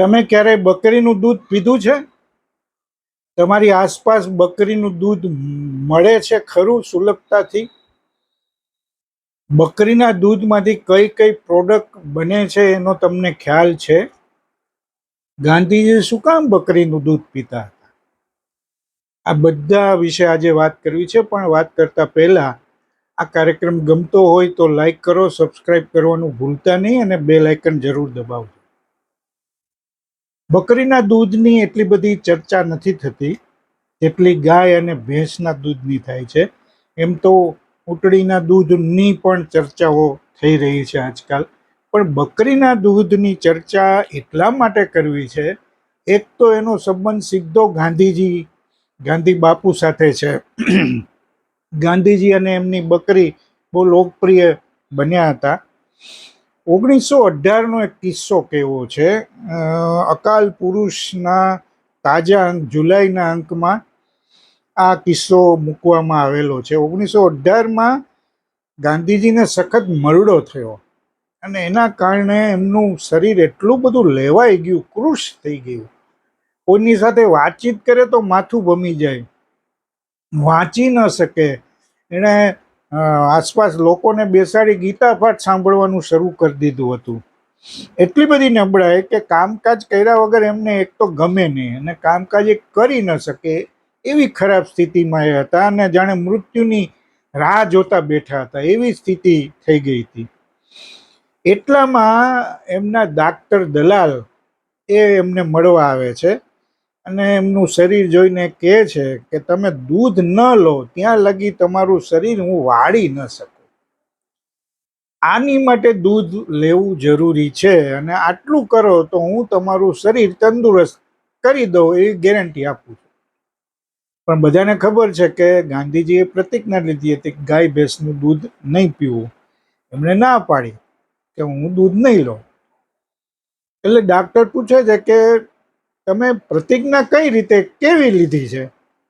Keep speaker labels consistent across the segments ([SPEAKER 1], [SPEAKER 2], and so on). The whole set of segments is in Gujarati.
[SPEAKER 1] તમે ક્યારેય બકરીનું દૂધ પીધું છે? તમારી આસપાસ બકરીનું દૂધ મળે છે ખરું સુલભતાથી? બકરીના દૂધમાંથી કઈ કઈ પ્રોડક્ટ બને છે એનો તમને ખ્યાલ છે? ગાંધીજી શું કામ બકરીનું દૂધ પીતા હતા? આ બધા વિશે આજે વાત કરવી છે, પણ વાત કરતા પહેલા આ કાર્યક્રમ ગમતો હોય તો લાઈક કરો સબસ્ક્રાઈબ કરવાનું ભૂલતા નહીં અને બે લાઇકન જરૂર દબાવજો. બકરીના દૂધની એટલી બધી ચર્ચા નથી થતી. જેટલી ગાય અને ભેંસના દૂધની થાય છે. એમ તો ઊંટડીના દૂધની પણ ચર્ચાઓ થઈ રહી છે આજકાલ. પણ બકરીના દૂધની ચર્ચા એટલા માટે કરવી છે. એક તો એનો સંબંધ સીધો ગાંધીજી, ગાંધી બાપુ સાથે છે. ગાંધીજી અને એમની બકરી બહુ લોકપ્રિય બન્યા હતા. ઓગણીસો અઢારનો એક કિસ્સો કેવો છે? અકાલ પુરુષના તાજા અંક, જુલાઈના અંકમાં આ કિસ્સો મૂકવામાં આવેલો છે. ઓગણીસો અઢારમાં ગાંધીજીને સખત મરડો થયો અને એના કારણે એમનું શરીર એટલું બધું લેવાઈ ગયું, કૃશ થઈ ગયું. કોઈની સાથે વાતચીત કરે તો માથું ભમી જાય. વાંચી ન શકે. એણે આસપાસ લોકોને બેસાડી ગીતા પાઠ સાંભળવાનું શરૂ કરી દીધું હતું. એટલી બધી નબળાઈ કે કામકાજ કર્યા વગર એમને એક તો ગમે નહીં અને કામકાજ એ કરી ન શકે એવી ખરાબ સ્થિતિમાં એ હતા અને જાણે મૃત્યુની રાહ જોતા બેઠા હતા એવી સ્થિતિ થઈ ગઈ હતી. એટલામાં એમના ડાક્ટર દલાલ એ એમને મળવા આવે છે. અને એમનું શરીર જોઈને કહે છે કે તમે દૂધ ન લો, ત્યાં લગી તમારું શરીર હું વાળી ન શકું. આની માટે દૂધ લેવું જરૂરી છે અને આટલું કરો તો હું તમારું શરીર તંદુરસ્ત કરી દઉં એવી ગેરંટી આપું છું. પણ બધાને ખબર છે કે ગાંધીજીએ પ્રતિજ્ઞા લીધી હતી કે ગાય ભેંસનું દૂધ નહીં પીવું. એમણે ના પાડી કે હું દૂધ નહીં લઉં. એટલે ડાક્ટર પૂછે છે કે તમે પ્રતિજ્ઞા કઈ રીતે કેવી લીધી છે?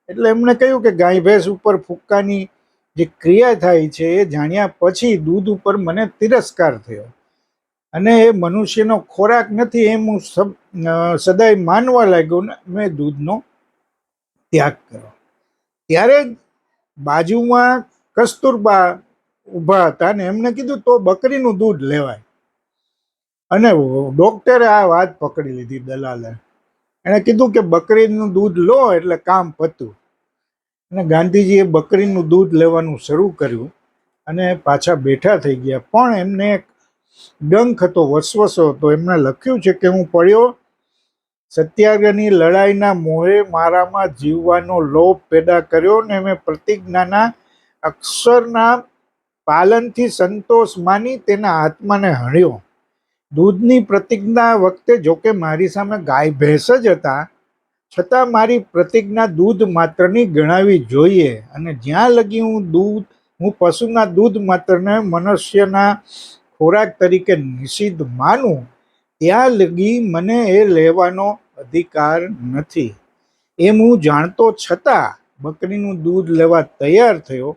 [SPEAKER 1] એટલે એમણે કહ્યું કે ગાય ભેંસ ઉપર ફૂક્કાની જે ક્રિયા થાય છે એ જાણ્યા પછી દૂધ ઉપર મને તિરસ્કાર થયો. અને એ મનુષ્યનો ખોરાક નથી એમ હું સદાય માનવા લાગ્યો ને મેં દૂધનો ત્યાગ કર્યો. ત્યારે બાજુમાં કસ્તુરબા ઊભા હતા ને એમને કીધું, તો બકરીનું દૂધ લેવાય. અને ડોક્ટરે આ વાત પકડી લીધી દલાલે. એણે કીધું કે બકરીનું દૂધ લો એટલે કામ પતું. અને ગાંધીજીએ બકરીનું દૂધ લેવાનું શરૂ કર્યું અને પાછા બેઠા થઈ ગયા. પણ એમને એક ડંખ હતો, વસવસો હતો. એમણે લખ્યું છે કે હું પડ્યો. સત્યાગ્રહની લડાઈના મોહે મારામાં જીવવાનો લોભ પેદા કર્યો ને મેં પ્રતિજ્ઞાના અક્ષરના પાલનથી સંતોષ માની તેના આત્માને હણ્યો. દૂધની પ્રતિજ્ઞા વખતે જોકે મારી સામે ગાય ભેંસ જ હતા, છતાં મારી પ્રતિજ્ઞા દૂધ માત્રની ગણાવી જોઈએ અને જ્યાં લગી હું દૂધ, હું પશુના દૂધ માત્રને મનુષ્યના ખોરાક તરીકે નિષિદ્ધ માનું, ત્યાં લગી મને એ લેવાનો અધિકાર નથી. એમ હું જાણતો છતાં બકરીનું દૂધ લેવા તૈયાર થયો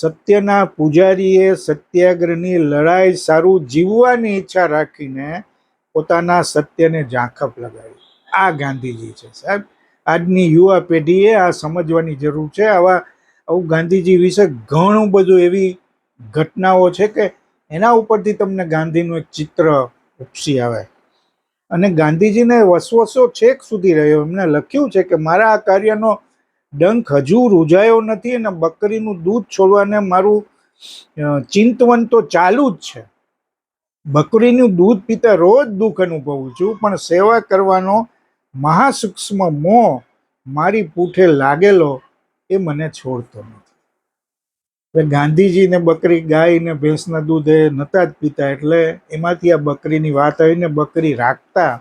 [SPEAKER 1] સત્યના પૂજારીએ સત્યાગ્રહની લડાઈ સારું જીવવાની ઈચ્છા રાખીને પોતાના સત્યને ઝાંખપ લગાવી. આ ગાંધીજી છે. સાહેબ, આજની યુવા પેઢીએ આ સમજવાની જરૂર છે. આવા, આવું ગાંધીજી વિશે ઘણું બધું એવી ઘટનાઓ છે કે એના ઉપરથી તમને ગાંધીનું એક ચિત્ર ઉપસી આવે. અને ગાંધીજીને વસવસો છેક સુધી રહ્યો. એમને લખ્યું છે કે મારા આ કાર્યનો ડંખ હજુ રૂજાયો નથી અને બકરીનું દૂધ છોડવાને મારું ચિંતવન તો ચાલુ જ છે. બકરીનું દૂધ પીતા રોજ દુઃખ અનુભવું છું, પણ સેવા કરવાનો મહાસૂક્ષ્મ મોહ મારી પૂઠે લાગેલો એ મને છોડતો નથી. એટલે ગાંધીજીને બકરી ગાય ને ભેંસના દૂધ એ નહોતા જ પીતા, એટલે એમાંથી આ બકરીની વાત આવીને બકરી રાખતા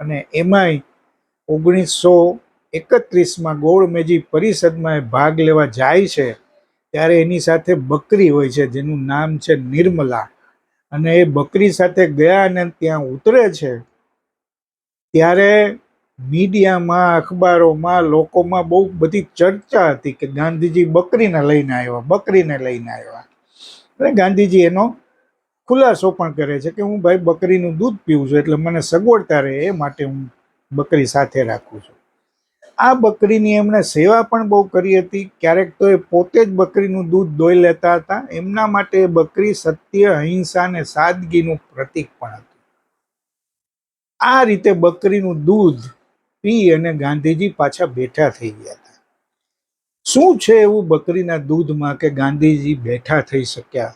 [SPEAKER 1] અને એમાંય ઓગણીસો એકત્રીસમાં ગોળમેજી પરિષદમાં ભાગ લેવા જાય છે, ત્યારે એની સાથે બકરી હોય છે, જેનું નામ છે નિર્મલા. અને એ બકરી સાથે ગયા અને ત્યાં ઉતરે છે, ત્યારે મીડિયામાં, અખબારોમાં, લોકોમાં બહુ બધી ચર્ચા હતી કે ગાંધીજી બકરીને લઈને આવ્યા, બકરીને લઈને આવ્યા. અને ગાંધીજી એનો ખુલાસો પણ કરે છે કે હું ભાઈ બકરીનું દૂધ પીવું છું, એટલે મને સગવડતા રહે, એ માટે હું બકરી સાથે રાખું છું. આ બકરીની એમણે સેવા પણ બહુ કરી હતી. ક્યારેક તો એ પોતે જ બકરીનું દૂધ દોઈ લેતા હતા. એમના માટે બકરી સત્ય, અહિંસા અને સાદગીનું પ્રતીક પણ હતું. આ રીતે બકરીનું દૂધ પી અને ગાંધીજી પાછા બેઠા થઈ ગયા હતા. શું છે એવું બકરીના દૂધમાં કે ગાંધીજી બેઠા થઈ શક્યા?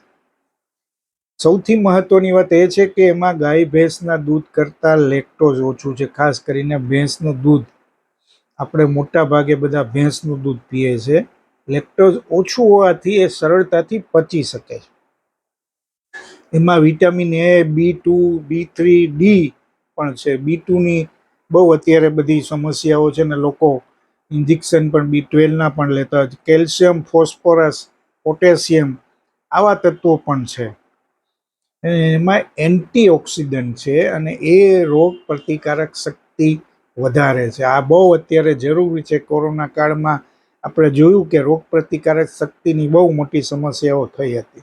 [SPEAKER 1] સૌથી મહત્વની વાત એ છે કે એમાં ગાય ભેંસના દૂધ કરતાં લેક્ટોઝ ઓછું છે, ખાસ કરીને ભેંસનું દૂધ. આપણે મોટા ભાગે બધા ભેંસનું દૂધ પીએ છે. લેક્ટોઝ ઓછું હોવાથી એ સરળતાથી પચી શકે છે. એમાં vitamin A, B two, B three, D પણ છે. બી ટુની બહુ અત્યારે બધી સમસ્યાઓ છે ને લોકો ઇન્જેક્શન પણ બી ટ્વેલ્વના પણ લેતા હોય કેલ્શિયમ, ફોસ્ફરસ, પોટેશિયમ આવા તત્વો પણ છે. એમાં એન્ટીઓક્સિડન્ટ છે અને એ રોગ પ્રતિકારક શક્તિ વધારે છે. આ બહુ અત્યારે જરૂરી છે કોરોના કાળમાં આપણે જોયું કે રોગ પ્રતિકારક શક્તિની બહુ મોટી સમસ્યાઓ થઈ હતી.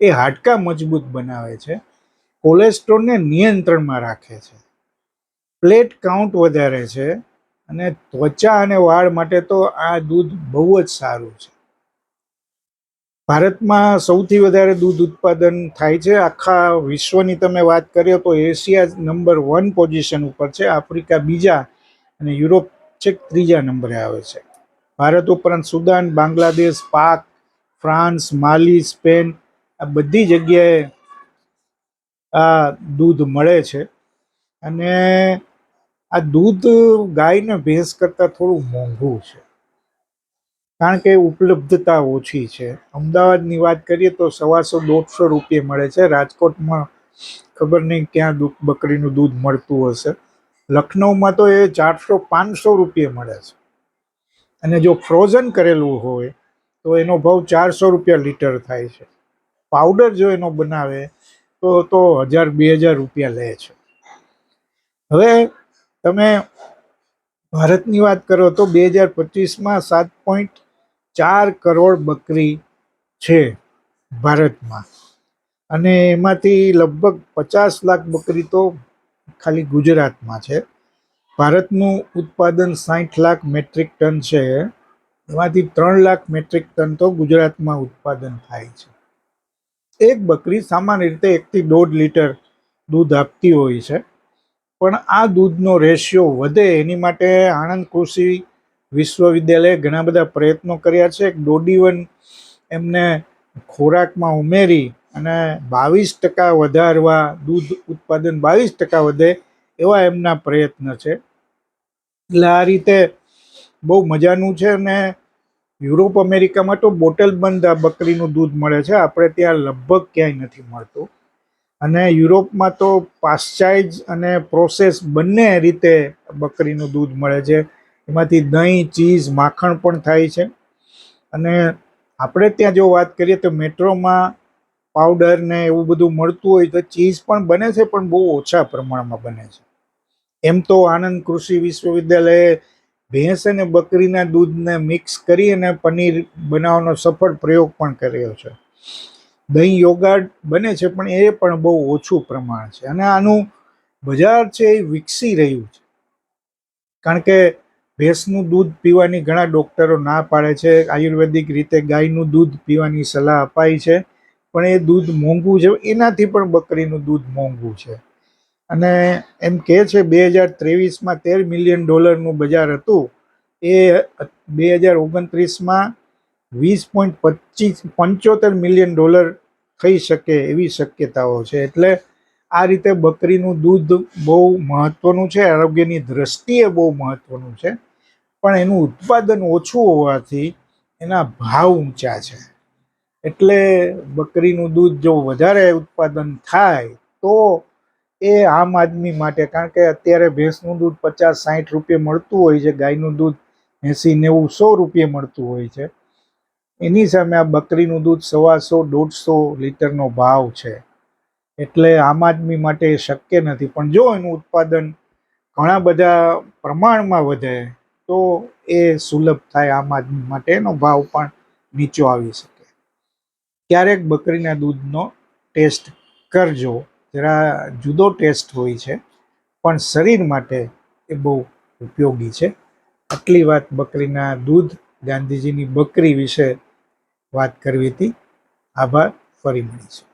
[SPEAKER 1] એ હાડકાં મજબૂત બનાવે છે. કોલેસ્ટ્રોલને નિયંત્રણમાં રાખે છે. પ્લેટ કાઉન્ટ વધારે છે અને ત્વચા અને વાળ માટે તો આ દૂધ બહુ જ સારું છે. ભારતમાં સૌથી વધારે દૂધ ઉત્પાદન થાય છે. આખા વિશ્વની તમે વાત કરીએ તો એશિયા નંબર વન પોઝિશન ઉપર છે. આફ્રિકા બીજા અને યુરોપ છેક ત્રીજા નંબરે આવે છે. ભારત ઉપરાંત સુદાન, બાંગ્લાદેશ, પાક ફ્રાન્સ માલી, સ્પેન આ બધી જગ્યાએ આ દૂધ મળે છે. અને આ દૂધ ગાય ને ભેંસ કરતાં થોડું મોંઘું છે. કારણ કે ઉપલબ્ધતા ઓછી છે. અમદાવાદની વાત કરીએ તો સવાસો દોઢસો રૂપિયે મળે છે. રાજકોટમાં ખબર નહીં ક્યાં દૂધ બકરીનું દૂધ મળતું હશે. લખનઉમાં તો એ ચારસો પાંચસો રૂપિયે મળે છે. અને જો ફ્રોઝન કરેલું હોય, તો એનો ભાવ ચારસો રૂપિયા લીટર થાય છે. પાવડર જો એનો બનાવે, તો તો હજાર, બે હજાર રૂપિયા લે છે. હવે તમે ભારતની વાત કરો તો બે હજાર પચીસમાં સાત પોઈન્ટ ચાર કરોડ બકરી છે ભારતમાં. અને એમાંથી લગભગ પચાસ લાખ બકરી તો ખાલી ગુજરાતમાં છે. ભારતનું ઉત્પાદન સાઠ લાખ મેટ્રિક ટન છે. એમાંથી ત્રણ લાખ મેટ્રિક ટન તો ગુજરાતમાં ઉત્પાદન થાય છે. એક બકરી સામાન્ય રીતે એકથી દોઢ લીટર દૂધ આપતી હોય છે. પણ આ દૂધનો રેશિયો વધે એની માટે આણંદ કૃષિ વિશ્વવિદ્યાલયે ઘણા બધા પ્રયત્નો કર્યા છે. ડોડીવન એમને ખોરાકમાં ઉમેરી અને બાવીસ ટકા વધારવા, દૂધ ઉત્પાદન બાવીસ ટકા વધે એવા એમના પ્રયત્ન છે. એટલે આ રીતે બહુ મજાનું છે અને યુરોપ અમેરિકામાં તો બોટલ બંધ આ બકરીનું દૂધ મળે છે. આપણે ત્યાં લગભગ ક્યાંય નથી મળતું. અને યુરોપમાં તો પાશ્ચાઇજ અને પ્રોસેસ બંને રીતે બકરીનું દૂધ મળે છે. એમાંથી દહીં, ચીઝ, માખણ પણ થાય છે. અને આપણે ત્યાં જો વાત કરીએ તો મેટ્રોમાં પાવડર ને એવું બધું મળતું હોય તો ચીઝ પણ બને છે, પણ બહુ ઓછા પ્રમાણમાં બને છે. એમ તો આનંદ કૃષિ વિશ્વવિદ્યાલયે ભેંસ અને બકરીના દૂધને મિક્સ કરી અને પનીર બનાવવાનો સફળ પ્રયોગ પણ કર્યો છે. દહીં, યોગાર્ટ બને છે, પણ એ પણ બહુ ઓછું પ્રમાણ છે. અને આનું બજાર છે એ વિકસી રહ્યું છે. કારણ કે ભેંસનું દૂધ પીવાની ઘણા ડૉક્ટરો ના પાડે છે. આયુર્વેદિક રીતે ગાયનું દૂધ પીવાની સલાહ અપાય છે. પણ એ દૂધ મોંઘું છે. એનાથી પણ બકરીનું દૂધ મોંઘું છે. અને એમ કહે છે, બે હજાર ત્રેવીસમાં તેર મિલિયન ડોલરનું બજાર હતું. એ બે હજાર ઓગણત્રીસમાં વીસ પોઈન્ટ પચીસ, પંચોતેર મિલિયન ડોલર થઈ શકે એવી શક્યતાઓ છે. એટલે આ રીતે બકરીનું દૂધ બહુ મહત્ત્વનું છે, આરોગ્યની દ્રષ્ટિએ બહુ મહત્ત્વનું છે. પણ એનું ઉત્પાદન ઓછું હોવાથી એના ભાવ ઊંચા છે. એટલે બકરીનું દૂધ જો વધારે ઉત્પાદન થાય, તો એ આમ આદમી માટે, કારણ કે અત્યારે ભેંસનું દૂધ પચાસ સાઠ રૂપિયે મળતું હોય છે, ગાયનું દૂધ એંસી, નેવું, સો રૂપિયે મળતું હોય છે. એની સામે આ બકરીનું દૂધ સવાસો, દોઢસો લીટરનો ભાવ છે. એટલે આમ આદમી માટે એ શક્ય નથી. પણ જો એનું ઉત્પાદન ઘણા બધા પ્રમાણમાં વધે, તો એ સુલભ થાય આમ આદમી માટે એનો ભાવ પણ નીચો આવી શકે. ક્યારેક બકરીના દૂધનો ટેસ્ટ કરજો. જરા જુદો ટેસ્ટ હોય છે, પણ શરીર માટે એ બહુ ઉપયોગી છે. આટલી વાત બકરીના દૂધ, ગાંધીજીની બકરી વિશે વાત કરવી હતી. આભાર. ફરી મળીશું.